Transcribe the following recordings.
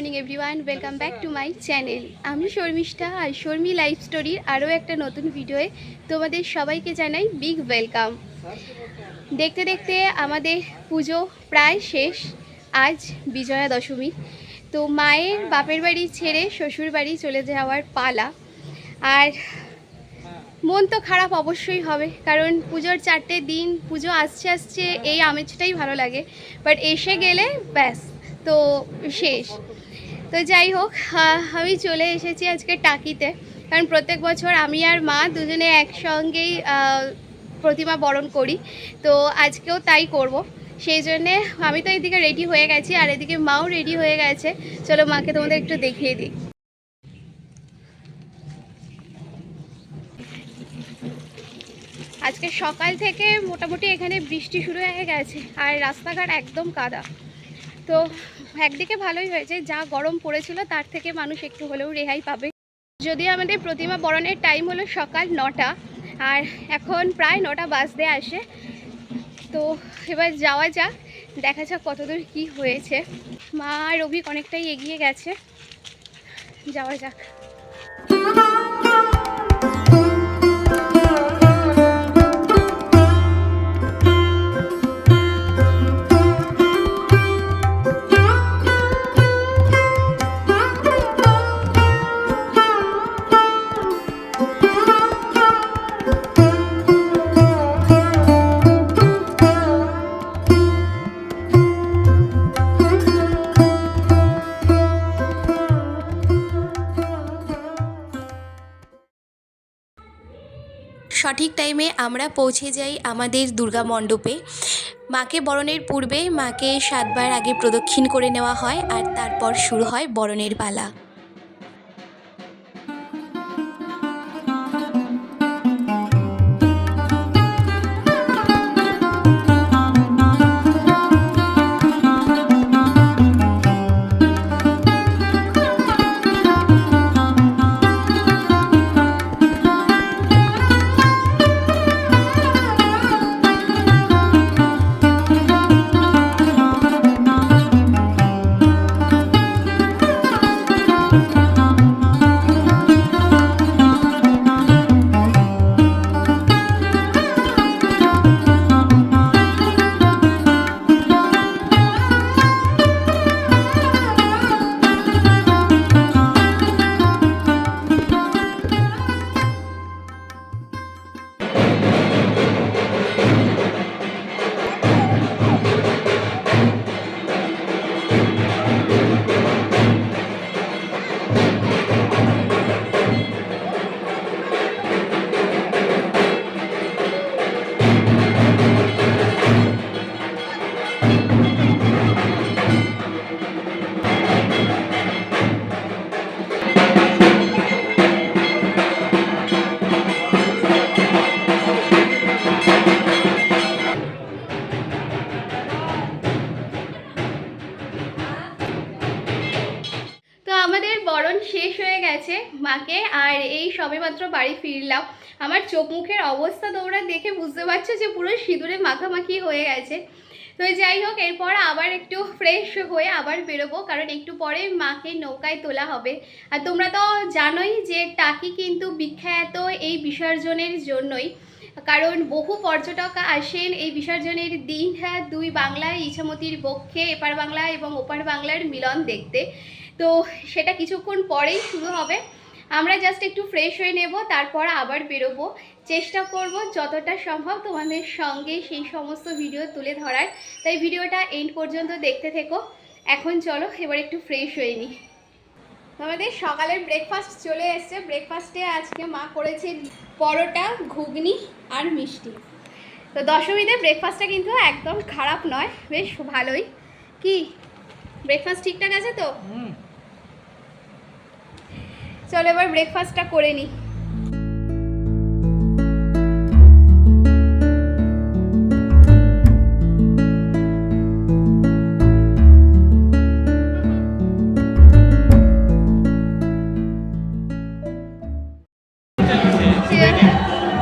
And welcome back to my channel আমি শর্মিষ্ঠা আর Sharmi life স্টোরির আরও একটা নতুন ভিডিওয়ে তোমাদের সবাইকে জানাই বিগ ওয়েলকাম দেখতে দেখতে আমাদের পুজো প্রায় শেষ। আজ বিজয়া দশমী। তো মায়ের বাপের বাড়ি ছেড়ে শ্বশুর বাড়ি চলে যাওয়ার পালা। আর মন তো খারাপ অবশ্যই হবে, কারণ পুজোর চারটে দিন পুজো আসছে আসছে এই আমেজটাই ভালো লাগে। বাট এসে গেলে ব্যাস, তো শেষ। তো যাই হোক আমি চলে এসেছি আজকে টাকিতে। কারণ প্রত্যেক বছর আমি আর মা দুজনে একসঙ্গেই প্রতিমা বরণ করি। তো আজকেও তাই করব। সেই জন্যে আমি তো এদিকে রেডি হয়ে গেছি, আর এদিকে মাও রেডি হয়ে গেছে। চলো মাকে তোমাদের একটু দেখিয়ে দিই। আজকে সকাল থেকে মোটামুটি এখানে বৃষ্টি শুরু হয়ে গেছে, আর রাস্তাঘাট একদম কাদা। তো একদিকে ভালোই হয়েছে, যা গরম পড়েছিল তার থেকে মানুষ একটু হলেও রেহাই পাবে। যদি আমাদের প্রতিমা বরণের টাইম হলো সকাল নটা, আর এখন প্রায় নটা বাজতে আসে। তো এবার যাওয়া যাক, দেখা যাক কতদূর কি হয়েছে। মা রবিক অনেকটাই এগিয়ে গেছে। যাওয়া যাক। সঠিক টাইমে আমরা পৌঁছে যাই আমাদের দুর্গা মণ্ডপে। মাকে বরণের পূর্বে মাকে সাতবার আগে প্রদক্ষিণ করে নেওয়া হয় আর তারপর শুরু হয় বরণের পালা। মুখের অবস্থা তোমরা দেখে বুঝতে পারছ যে পুরো সিঁদুরে মাখামাখি হয়ে গেছে। তো যাই হোক এরপর আবার একটু ফ্রেশ হয়ে আবার বেরোবো কারণ একটু পরে মাকে নৌকায় তোলা হবে। আর তোমরা তো জানোই যে টাকি কিন্তু বিখ্যাত এই বিসর্জনের জন্যই। কারণ বহু পর্যটক আসেন এই বিসর্জনের দিন হ্যাঁ, দুই বাংলায় ইছামতির বক্ষে এপার বাংলা এবং ওপার বাংলার মিলন দেখতে। তো সেটা কিছুক্ষণ পরেই শুরু হবে। আমরা জাস্ট একটু ফ্রেশ হয়ে নেব, তারপর আবার বেরোবো। চেষ্টা করব যতটা সম্ভব তোমাদের সঙ্গে সেই সমস্ত ভিডিও তুলে ধরার। তাই ভিডিওটা এন্ড পর্যন্ত দেখতে থেকো। এখন চলো, এবার একটু ফ্রেশ হয়ে নিই আমাদের সকালের ব্রেকফাস্ট চলে এসছে। ব্রেকফাস্টে আজকে মা করেছে পরোটা, ঘুগনি আর মিষ্টি। তো দশমীতে ব্রেকফাস্টটা কিন্তু একদম খারাপ নয়, বেশ ভালোই। কি? ব্রেকফাস্ট ঠিকঠাক আছে তো? চলো এবার ব্রেকফাস্টটা করে নিই।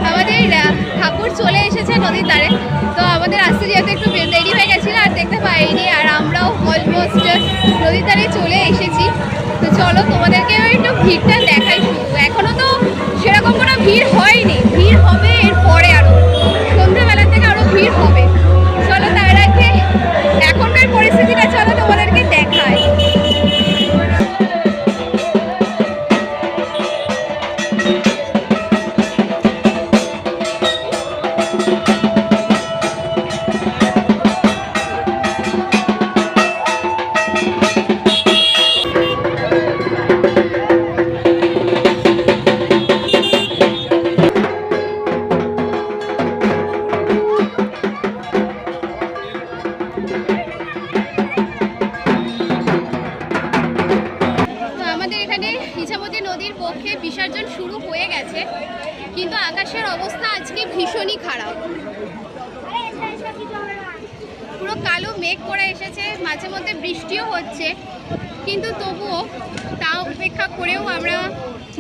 আমাদের ঠাকুর চলে এসেছে নদীর ধারে। তো আমাদের আসতে যেহেতু একটু দেরি হয়ে গেছিল আর দেখতে পাইনি। নদীর ধারে চলে এসেছি। তো চলো তোমাদেরকে একটু ভিড়টা দেখাই শুধু। এখনও তো সেরকম কোনো ভিড় হয়নি। ভিড় হবে এর পরে আরও। সন্ধ্যেবেলা থেকে আরও ভিড় হবে। চলো তার আগে এখনকার পরিস্থিতিটা চলো তোমাদেরকে দেখায়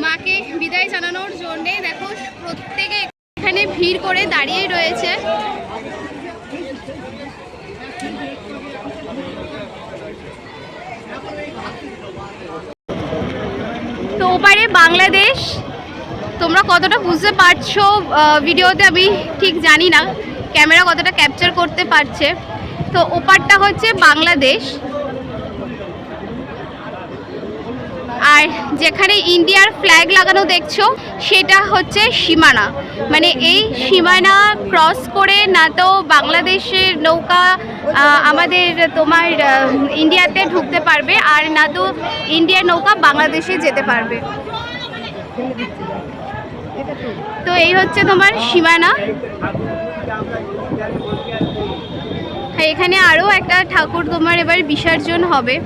মাকে বিদায় জানানোর জন্যে দেখো প্রত্যেকে এখানে ভিড় করে দাঁড়িয়ে রয়েছে। তো ওপারে বাংলাদেশ, তোমরা কতটা বুঝতে পারছ ভিডিওতে আমি ঠিক জানি না, ক্যামেরা কতটা ক্যাপচার করতে পারছে। তো ওপারটা হচ্ছে বাংলাদেশ। আর যেখানে ইন্ডিয়ার ফ্ল্যাগ লাগানো দেখছ, সেটা হচ্ছে সীমানা। মানে এই সীমানা ক্রস করে না তো বাংলাদেশের নৌকা আমাদের তোমার ইন্ডিয়াতে ঢুকতে পারবে আর না তো ইন্ডিয়ার নৌকা বাংলাদেশে যেতে পারবে। তো এই হচ্ছে তোমার সীমানা। এখানে আরও একটা ঠাকুর তোমার এবার বিসর্জন হবে।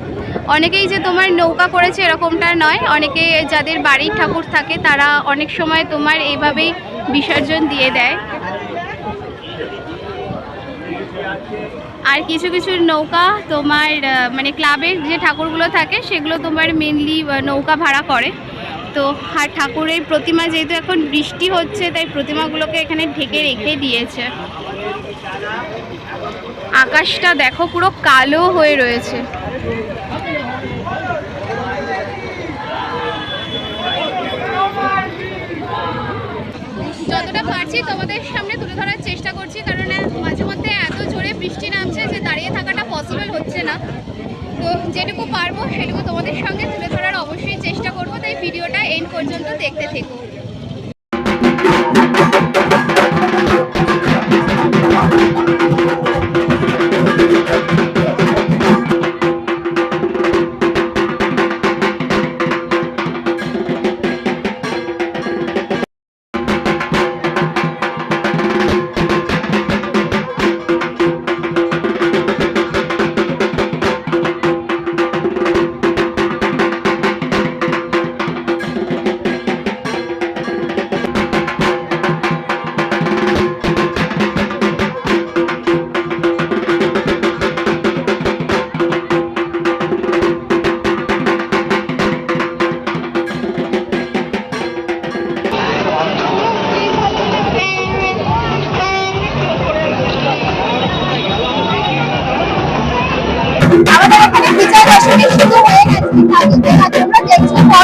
অনেকেই যে তোমার নৌকা করেছে এরকমটা নয়। অনেকে যাদের বাড়ির ঠাকুর থাকে, তারা অনেক সময় তোমার এইভাবেই বিসর্জন দিয়ে দেয়। আর কিছু কিছু নৌকা তোমার মানে ক্লাবের যে ঠাকুরগুলো থাকে, সেগুলো তোমার মেনলি নৌকা ভাড়া করে। তো আর ঠাকুরের প্রতিমা যেহেতু এখন বৃষ্টি হচ্ছে, তাই প্রতিমাগুলোকে এখানে ঢেকে রেখে দিয়েছে। আকাশটা দেখো পুরো কালো হয়ে রয়েছে। যতটা পারছি তোমাদের সামনে তুলে ধরার চেষ্টা করছি, কারণ মাঝে মধ্যে এত জোরে বৃষ্টি নামছে যে দাঁড়িয়ে থাকাটা পসিবল হচ্ছে না। তো যেটুকু পারব সেটুকু তোমাদের সঙ্গে তুলে ধরার অবশ্যই চেষ্টা করব, তাই ভিডিওটা এন্ড পর্যন্ত দেখতে থেকো।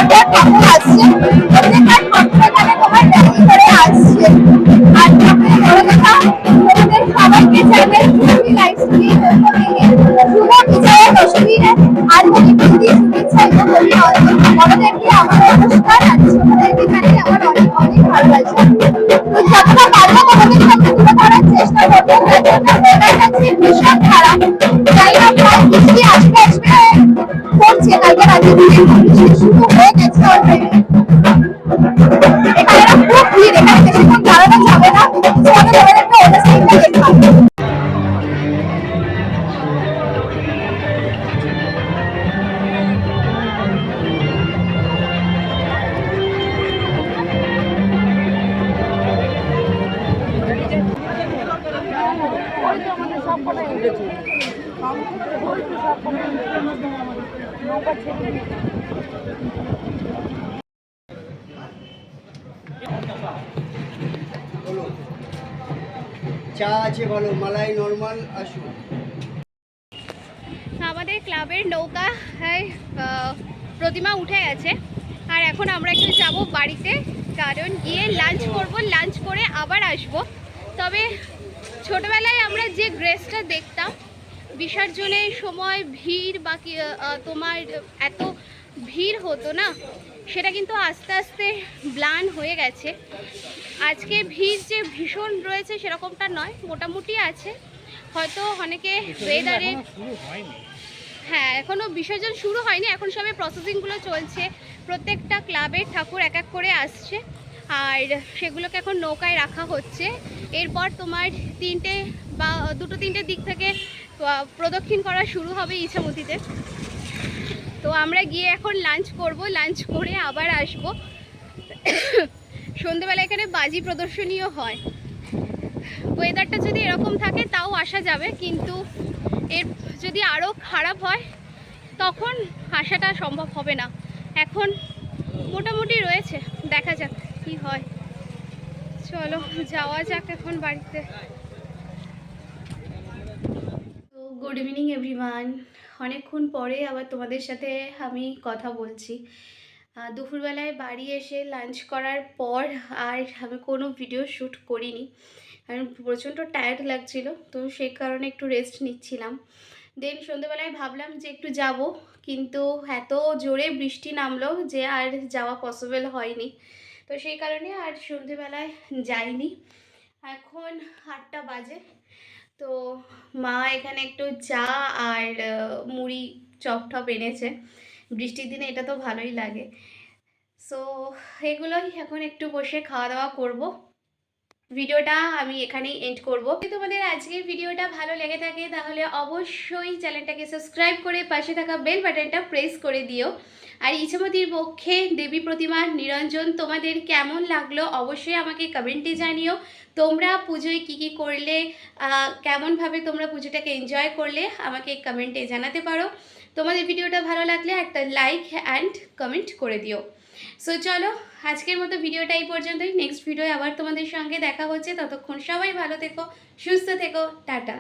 দেখছ পরপর আসছে? প্রত্যেকবার ঠাকুর এখানে তোমার র্যালি করে আসছে। আর ঠাকুরের বড় কথা তোমাদের সবাইকে জানাই খুবই লাইভ স্ট্রিম শুভ বিজয়া দশমীর আন্তরিক প্রীতি শুভেচ্ছা এবং অভিনন্দন বড়দেরকে আমার নমস্কার আর ছোটদেরকে জানাই আমার অনেক অনেক ভালোবাসা তো যতটা পারব তোমাদের সামনে তুলে ধরার চেষ্টা করব। কালকে রাতে থেকে বৃষ্টি শুরু হয়ে গেছে অলরেডি এখানে খুব ভিড় এখানে বেশিক্ষণ দাঁড়ানো যাবে না চলো তোমাদেরকে ওটা সাইডটা দেখাবো চা আছে বলো মালাই নর্মাল আসুন আমাদের ক্লাবের নৌকা হ্যাঁ, আহ, প্রতিমা উঠে গেছে। আর এখন আমরা একটু যাব বাড়িতে কারণ গিয়ে লাঞ্চ করব লাঞ্চ করে আবার আসব। তবে ছোটবেলায় আমরা যে ড্রেসটা দেখতাম বিসর্জনের সময় ভিড় বা কি, তোমার এত ভিড় হতো না সেটা কিন্তু আস্তে আস্তে ব্লান হয়ে গেছে। আজকে ভিড় যে ভীষণ রয়েছে সেরকমটা নয় মোটামুটি আছে। হয়তো অনেকে ওয়েদারে হ্যাঁ এখনও বিসর্জন শুরু হয়নি এখন সবে প্রসেসিংগুলো চলছে। প্রত্যেকটা ক্লাবের ঠাকুর এক এক করে আসছে আর সেগুলোকে এখন নৌকায় রাখা হচ্ছে। এরপর তোমার তিনটে বা দুটো তিনটে দিক থেকে প্রদক্ষিণ করা শুরু হবে ইছামতিতে তো আমরা গিয়ে এখন লাঞ্চ করব লাঞ্চ করে আবার আসব। সন্ধেবেলা এখানে বাজি প্রদর্শনীও হয়। ওয়েদারটা যদি এরকম থাকে, তাও আসা যাবে, কিন্তু এর যদি আরও খারাপ হয়, তখন আসাটা সম্ভব হবে না। এখন মোটামুটি রয়েছে, দেখা যাক কি হয়। চলো, যাওয়া যাক এখন বাড়িতে। গুড ইভিনিং এভরিওয়ান অনেকক্ষণ পরে আবার তোমাদের সাথে আমি কথা বলছি। দুপুরবেলায় বাড়ি এসে লাঞ্চ করার পর আর আমি কোনো ভিডিও শ্যুট করিনি। কারণ প্রচণ্ড টায়ার্ড লাগছিল, তো সেই কারণে একটু রেস্ট নিচ্ছিলাম। দেন সন্ধেবেলায় ভাবলাম যে একটু যাব, কিন্তু এত জোরে বৃষ্টি নামলো যে আর যাওয়া পসিবল হয়নি। তো সেই কারণে আর সন্ধেবেলায় যাইনি। এখন আটটা বাজে। তো মা এখানে একটু চা আর মুড়ি চপ টপ এনেছে। বৃষ্টির দিনে এটা তো ভালোই লাগে। সো এগুলোই এখন একটু বসে খাওয়া দাওয়া করব। ভিডিওটা আমি এখানেই এন্ড করব। যদি তোমাদের আজকের ভিডিওটা ভালো লেগে থাকে, তাহলে অবশ্যই চ্যানেলটাকে সাবস্ক্রাইব করে পাশে থাকা বেল বাটনটা প্রেস করে দিও। আর ইছামতির পক্ষে দেবী প্রতিমা নিরঞ্জন, তোমাদের কেমন লাগল অবশ্যই আমাকে কমেন্টে জানিও। তোমরা পুজোয় কী কী করলে কেমনভাবে তোমরা পুজোটাকে এনজয় করলে, আমাকে কমেন্টে জানাতে পারো। তোমাদের ভিডিওটা ভালো লাগলে একটা লাইক অ্যান্ড কমেন্ট করে দিও। সো চলো, আজকের মতো ভিডিওটা এই পর্যন্তই। নেক্সট ভিডিও আবার তোমাদের সঙ্গে দেখা হচ্ছে। ততক্ষণ সবাই ভালো থেকো, সুস্থ থেকো। টাটা।